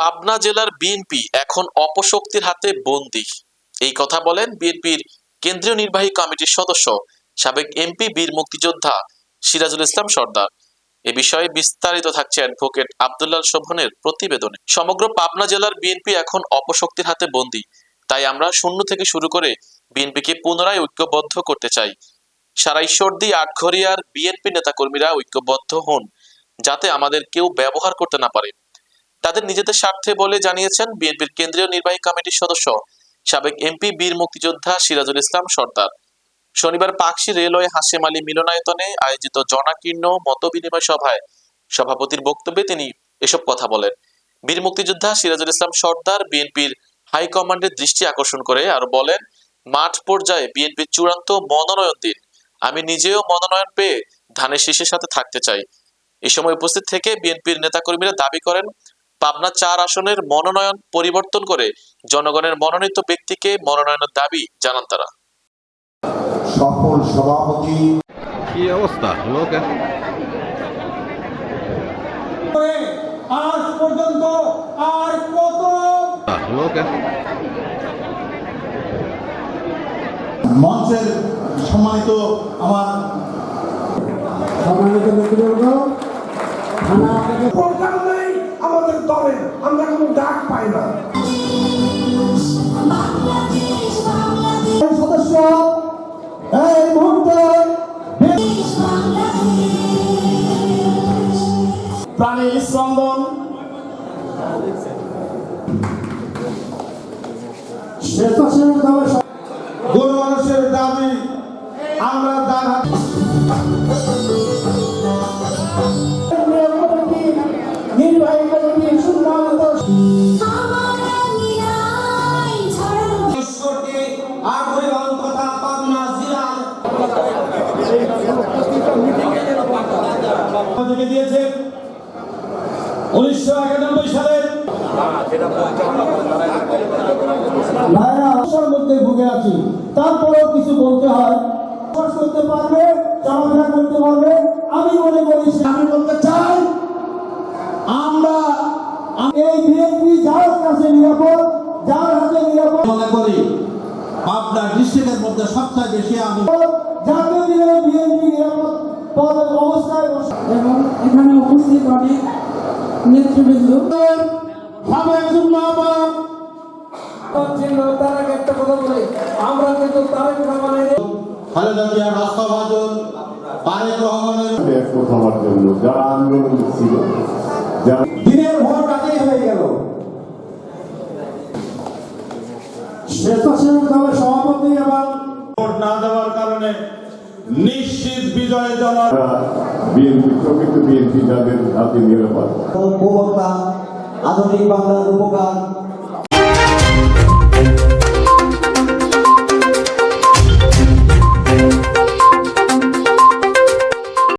পাবনা জেলার বিএনপি এখন অপশক্তির হাতে বন্দী। এই কথা বলেন বিএনপির কেন্দ্রীয় নির্বাহী কমিটির সদস্য, সাবেক এমপি, বীর মুক্তিযোদ্ধা সিরাজুল ইসলাম সর্দার। এ বিষয়ে বিস্তারিত থাকছে অ্যাডভোকেট আব্দুল্লাল শোভনের প্রতিবেদনে। সমগ্র পাবনা জেলার বিএনপি এখন অপশক্তির হাতে বন্দী। তাই আমরা শূন্য থেকে শুরু করে বিএনপিকে পুনরায় ঐক্যবদ্ধ করতে চাই। সারা ঈশ্বরদী আটঘরিয়ার বিএনপি নেতাকর্মীরা ঐক্যবদ্ধ হন, যাতে আমাদের কেউ ব্যবহার করতে না পারে। তাদের নিজেদের স্বার্থে বলে জানিয়েছেন বিএনপির কেন্দ্রীয় নির্বাহী কমিটির সদস্য সাবেক এমপি, বীর মুক্তিযোদ্ধা সিরাজুল ইসলাম সর্দার। শনিবার পাকশি রেলওয়ে হাসেম আলী মিলনায়তনে আয়োজিত জনাকীর্ণ মত বিনিময় সভায় সভাপতির বক্তব্যে তিনি এসব কথা বলেন। বীর মুক্তিযোদ্ধা সিরাজুল ইসলাম সর্দার বিএনপির হাইকমান্ডের দৃষ্টি আকর্ষণ করে আর বলেন, মাঠ পর্যায়ে বিএনপির চূড়ান্ত মনোনয়ন দিন। আমি নিজেও মনোনয়ন পেয়ে ধানের শীষের সাথে থাকতে চাই। এ সময় উপস্থিত থেকে বিএনপির নেতাকর্মীরা দাবি করেন পাবনা চার আসনের মনোনয়ন পরিবর্তন করে জনগণের মনোনীত ব্যক্তিকে মনোনয়নের দাবি জানান তারা। সফল সভাপতি কি অবস্থা? লোক আজ পর্যন্ত আর কত লোক মঞ্চের সম্মানিত আমার সম্মানিত ব্যক্তিবর্গ থানা আমাদের দলে আমরা কোনো ডাক পাই না। সদস্য এই মুহূর্তে বাংলাদেশ স্পন্দন। স্বেচ্ছাসেবক দলের গরু মানুষের দাবি আমরা তার দিয়েছে উনিশশো একানব্বই সালের মধ্যে ভুগে আছি। তারপরেও কিছু বলতে হয়। করতে পারবে চলাফেরা করতে পারবে আমি মনে করি আমি বলতে চাই আমরা এই বিএনপি যার কাছে নিরাপদ যার হাতে নিরাপদ মনে করি আপনার ডিস্ট্রিক্টের মধ্যে সবচেয়ে বেশি আমি দিলে বিএনপি নিরাপদ পদ অবস্থায় এবং এখানে উপস্থিত অনেক নেতৃবৃন্দ। হবে একজন মা বাপ ছিল তার আগে একটা কথা বলি। আমরা কিন্তু তারেক রহমানের খালেদা জিয়ার বাস্তবায়ন তারেক রহমানের একমত হওয়ার জন্য যারা আন্দোলন ছিল যারা দিনের ভোট স্বেচ্ছাসেবক দলের সভাপতি এবং ভোট না দেওয়ার কারণে নিশ্চিত বিজয় দেওয়ার বিএনপি প্রকৃত বিএনপি যাদের হাতে নিরাপদ। প্রবক্তা আধুনিক বাংলার উপকার